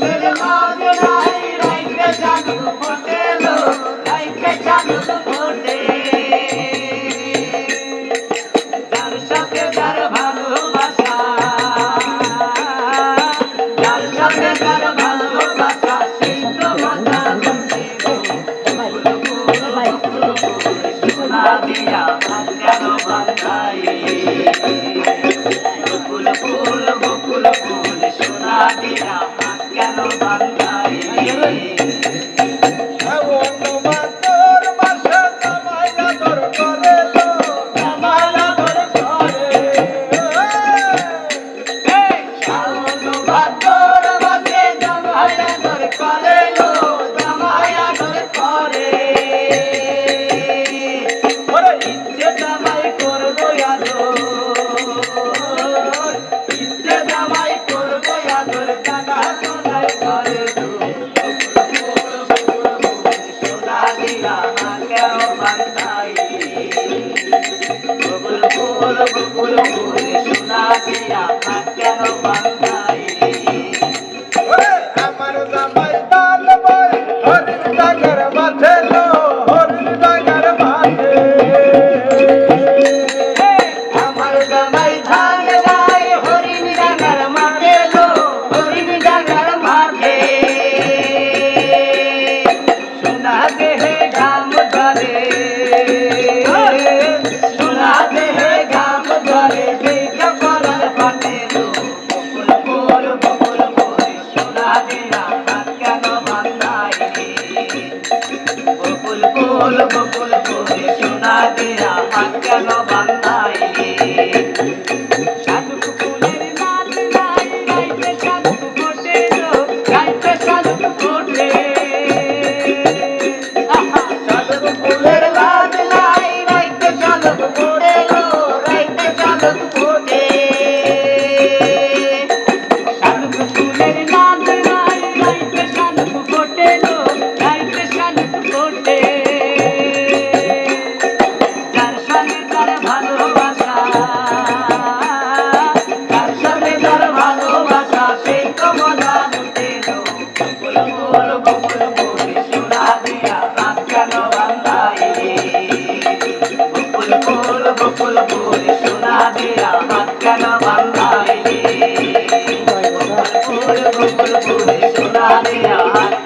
Let him out your life. Shalom. बोलो बोलो बोले सुना दिया বকুল বকুল কবি শোনা দিয়া হাত গেল সোনা দিয়া